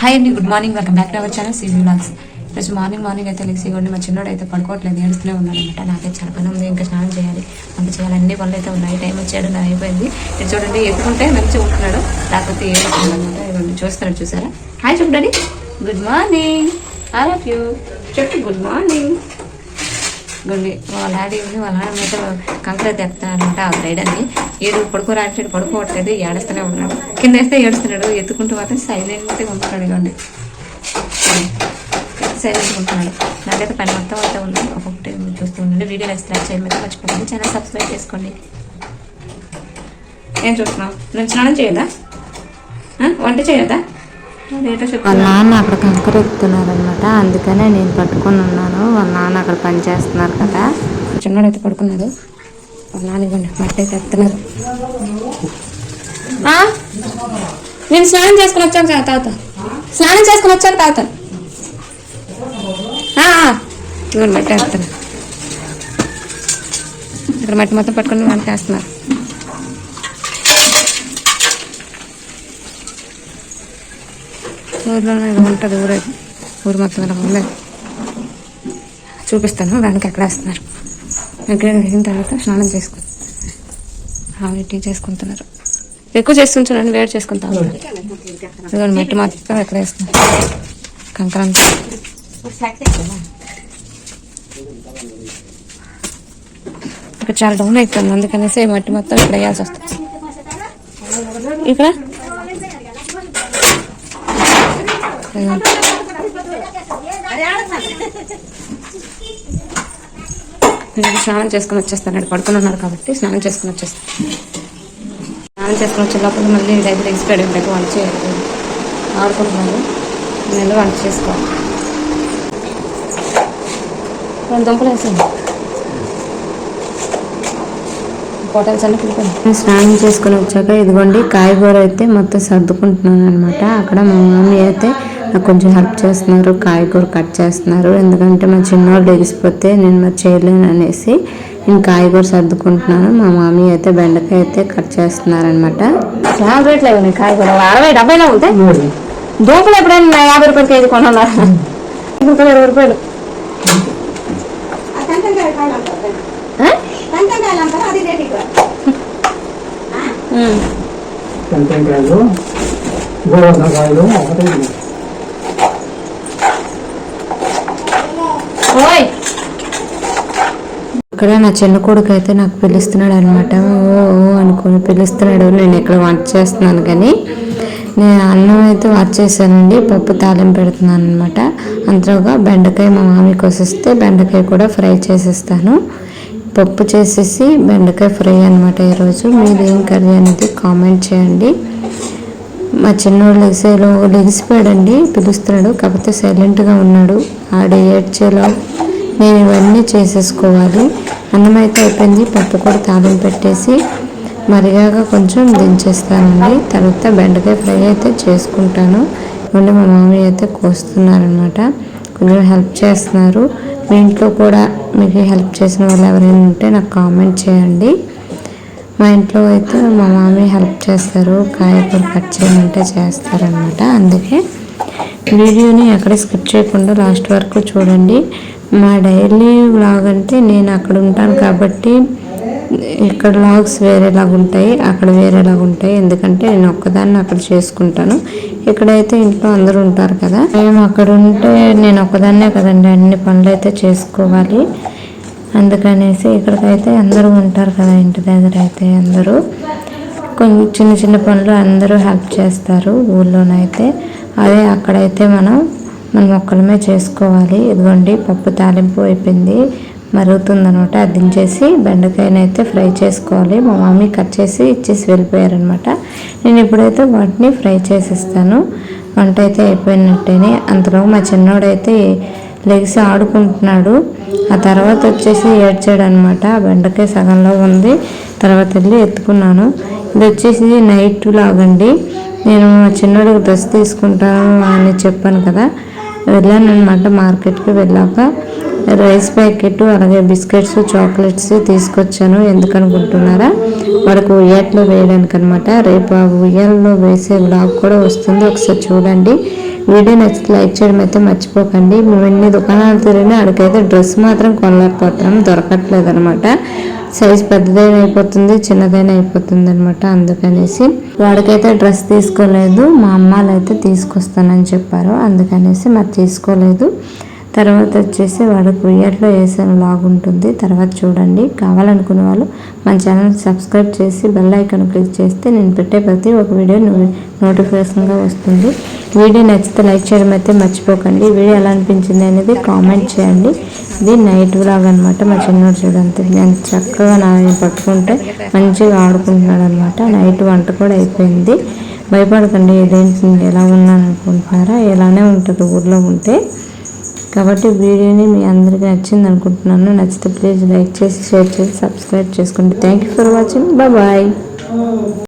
Hi అండి good morning welcome back to our channel CV blogs ఈరోజు morning morning అయితే లెగ్స్ ఇవ్వండి మా చిన్నోడు అయితే పడుకోవట్లేదు ఏడుస్తూనే ఉన్నాడు అనమాట. నాకైతే చాలా పని ఉంది ఇంకా స్నానం చేయాలి. అంత చేయాలి అన్ని పనులు అయితే ఉన్నాయి. టైం వచ్చాడు నా అయిపోయింది. ఇది చూడండి ఎత్తుకుంటే మంచిగా ఉంటున్నాడు లేకపోతే ఏడుస్తుంది అనమాట. ఇవ్వండి చూస్తున్నాడు చూసారా? హాయ్ చూడండి good morning I love you చెప్పు గుడ్ మార్నింగ్ గుండి. వాళ్ళ డాడీ ఉంది వాళ్ళ ఆడ మీద కంకర తెస్తానంట ఆ సైడ్ అని. ఏడు పడుకోరాడు పడుకోవట్లేదు ఏడుస్తూనే ఉన్నాడు. కింద వేస్తే ఏడుస్తున్నాడు. ఎత్తుకుంటూ మాత్రం సైలెంట్గా ఉంటున్నాడు ఇవ్వండి సైలెంట్గా ఉంటున్నాడు. నాకైతే పని మొత్తం అయితే ఉంది. ఒక్కొక్కటి చూస్తూ ఉండండి. వీడియో లైక్ స్టార్ట్ మర్చిపోకండి ఛానల్ సబ్స్క్రైబ్ చేసుకోండి. ఏం చూస్తున్నావు? నేను స్నానం చేయదా వంట చేయదా వాళ్ళ నాన్న అక్కడ కంకర ఎక్కుతున్నారు అనమాట అందుకనే నేను పట్టుకొని ఉన్నాను. వాళ్ళ నాన్న అక్కడ పని చేస్తున్నారు కదా. చిన్నోడు అయితే పడుకున్నాడు. వాళ్ళ నాన్న ఇవ్వండి మట్టి అయితే ఎత్తున్నారు? నేను స్నానం చేసుకుని వచ్చాక తా- తాగుతా స్నానం చేసుకుని ఆ, ఆ. ఇవ్వండి మట్టి వేస్తాను ఇక్కడ మట్టి మొత్తం పట్టుకొని మట్టి వేస్తున్నారు ఊర్లోనే ఇది ఉంటుంది ఊరే. ఊరు మొత్తం ఇలా చూపిస్తాను దానికి ఎక్కడ వేస్తున్నారు. ఎక్కడ వేసిన తర్వాత స్నానం చేసుకుని ఆవిడ టీ చేసుకుంటున్నారు. ఎక్కువ చేస్తుంటారండి వేడి చేసుకుంటాం ఇదిగోండి మట్టి మాత్రం ఎక్కడ వేస్తున్నారు. కంకరం ఇక్కడ చాలా డౌన్ అయిపోయింది అందుకనేసి మట్టి మొత్తం ఇక్కడ వేయాల్సి వస్తుంది. ఇక్కడ ఇదిగోండి. నేను స్నానం చేసుకుని వచ్చేస్తాను. పడుకుని ఉన్నారు కాబట్టి స్నానం చేసుకుని వచ్చేస్తాను. స్నానం చేసుకుని వచ్చే లోపల మళ్ళీ దగ్గర ఎక్స్పైర్ ఉంటాయి వంట చేయాలి ఆడుకుంటున్నారు. నేను వంట చేసుకోవాలి. రెండు దుంపలు వేసాను హోటల్స్ అన్నీ పిలిపాను స్నానం చేసుకుని వచ్చాక ఇదిగోండి కాయగూర అయితే మొత్తం సర్దుకుంటున్నాను అనమాట అక్కడ మా మమ్మీ అయితే నాకు కొంచెం హెల్ప్ చేస్తున్నారు కాయగూర కట్ చేస్తున్నారు. ఎందుకంటే మా చిన్నవాళ్ళు లెగిసిపోతే నేను మరి చేయలేను అనేసి నేను కాయగూర సర్దుకుంటున్నాను. మా మమ్మీ అయితే బెండకాయ అయితే కట్ చేస్తున్నారు అనమాట చాలా రేట్లు ఉన్నాయి కాయగూర అరవై డెబ్బైలో ఉంటాయి దూపలు ఎప్పుడైనా యాభై రూపాయలు కేజీ కొనాలా? ఇప్పుడు ఇరవై రూపాయలు. గోవర్ధకాయలు ఒకటి ఇక్కడ నా చిన్న కొడుకు అయితే నాకు పిలుస్తున్నాడు అనమాట ఓ ఓ అనుకుని పిలుస్తున్నాడు. నేను ఇక్కడ వంట చేస్తున్నాను కానీ నేను అన్నం అయితే వాచ్ చేశానండి. పప్పు తాలింపు పెడుతున్నాను అనమాట అంతలోగా బెండకాయ మా మామి కోసిస్తే బెండకాయ కూడా ఫ్రై చేసేస్తాను. పప్పు చేసేసి బెండకాయ ఫ్రై అనమాట ఈరోజు. మీరు ఏం కర్రీ అనేది కామెంట్ చేయండి. మా చిన్నోడు లెగిసేలో లెగిసిపోయాడండి పిలుస్తున్నాడు. కాకపోతే సైలెంట్గా ఉన్నాడు. ఆడ ఏడ్చేలో నేను ఇవన్నీ చేసేసుకోవాలి. అన్నం అయితే అయిపోయింది. పప్పు కూడా తాళం పెట్టేసి మరిగాక కొంచెం దించేస్తానండి. తర్వాత బెండకాయ ఫ్రై అయితే చేసుకుంటాను. ఇవ్వండి మా మామయ్య అయితే కోస్తున్నారనమాట కొంచెం హెల్ప్ చేస్తున్నారు. మీ ఇంట్లో కూడా మీకు హెల్ప్ చేసిన వాళ్ళు ఎవరైనా ఉంటే నాకు కామెంట్ చేయండి. మా ఇంట్లో అయితే మా మామీ హెల్ప్ చేస్తారు. కాయకూర కట్ చేయమంటే చేస్తారనమాట అందుకే వీడియోని ఎక్కడ స్కిప్ చేయకుండా లాస్ట్ వరకు చూడండి. మా డైలీ వ్లాగ్ అంటే నేను అక్కడ ఉంటాను కాబట్టి ఇక్కడ లాగ్స్ వేరేలాగా ఉంటాయి అక్కడ వేరేలాగా ఉంటాయి. ఎందుకంటే నేను ఒక్కదాన్ని అక్కడ చేసుకుంటాను. ఇక్కడైతే ఇంట్లో అందరూ ఉంటారు కదా. మేము అక్కడ ఉంటే నేను ఒక్కదాన్నే కదండి అన్ని పనులు అయితే చేసుకోవాలి. అందుకనేసి ఇక్కడికైతే అందరూ ఉంటారు కదా ఇంటి దగ్గర అయితే అందరూ. కొన్ని చిన్న చిన్న పనులు అందరూ హెల్ప్ చేస్తారు ఊళ్ళోనైతే. అదే అక్కడైతే మనం మనం ఒక్కలమే చేసుకోవాలి. ఇదిగోండి పప్పు తాలింపు అయిపోయింది. మరుగుతుందనమాట. అది దించేసి బెండకాయనైతే ఫ్రై చేసుకోవాలి. మా మమ్మీ కట్ చేసి ఇచ్చేసి వెళ్ళిపోయారనమాట. నేను ఇప్పుడైతే వాటిని ఫ్రై చేసిస్తాను. వంట అయితే అయిపోయినట్టేనే. అంతలో మా చిన్నోడైతే లెగిసి ఆడుకుంటున్నాడు. ఆ తర్వాత వచ్చేసి ఏడ్చాడు అనమాట బెండకాయ సగంలో ఉంది. తర్వాత వెళ్ళి ఎత్తుకున్నాను. ఇది వచ్చేసి నైట్ లాగండి. నేను మా చిన్నోడికి డ్రెస్ తీసుకుంటాను అని చెప్పాను కదా. వెళ్ళాను అనమాట మార్కెట్కి వెళ్ళాక. రైస్ ప్యాకెట్ అలాగే బిస్కెట్స్ చాక్లెట్స్ తీసుకొచ్చాను. ఎందుకనుకుంటున్నారా? వాళ్ళకు వాడికి ఉయ్యాట్లో వేయడానికి అనమాట రేపు ఆ ఉయ్యాలలో వేసే బ్లాగ్ కూడా వస్తుంది. ఒకసారి చూడండి. వీడియో నచ్చితే లైక్ చేయడం అయితే మర్చిపోకండి. మేము ఎన్ని దుకాణాలు తిరిగినా అక్కడికైతే డ్రెస్ మాత్రం కొనలేకపోతున్నాం. దొరకట్లేదు అనమాట సైజ్ పెద్దదైన అయిపోతుంది చిన్నదైన అయిపోతుంది అనమాట అందుకనేసి. వాడికైతే డ్రెస్ తీసుకోలేదు. మా అమ్మాలైతే అయితే తీసుకొస్తానని చెప్పారు. అందుకనేసి మరి తీసుకోలేదు. తర్వాత వచ్చేసి వాడు ఉయ్యట్లో వేసిన లాగుంటుంది తర్వాత చూడండి. కావాలనుకునే వాళ్ళు మన ఛానల్ సబ్స్క్రైబ్ చేసి బెల్ ఐకాన్ క్లిక్ చేస్తే నేను పెట్టే ప్రతి ఒక వీడియో నోటిఫికేషన్గా వస్తుంది. వీడియో నచ్చితే లైక్ చేయడం అయితే మర్చిపోకండి. వీడియో ఎలా అనిపించింది అనేది కామెంట్ చేయండి. ఇది నైట్ వ్లాగ్ అనమాట మా చిన్నోడు చూడంతే నేను చక్కగా నా పట్టుకుంటే మంచిగా ఆడుకుంటున్నాడు అనమాట నైట్ వంట కూడా అయిపోయింది. భయపడకండి. ఇదేంటి ఎలా ఉన్నాను అనుకుంటున్నారా? ఇలానే ఉంటుంది ఊర్లో ఉంటే. కాబట్టి వీడియోని మీ అందరికీ నచ్చింది అనుకుంటున్నాను. నచ్చితే ప్లీజ్ లైక్ చేసి షేర్ చేసి సబ్స్క్రైబ్ చేసుకోండి thank you for watching bye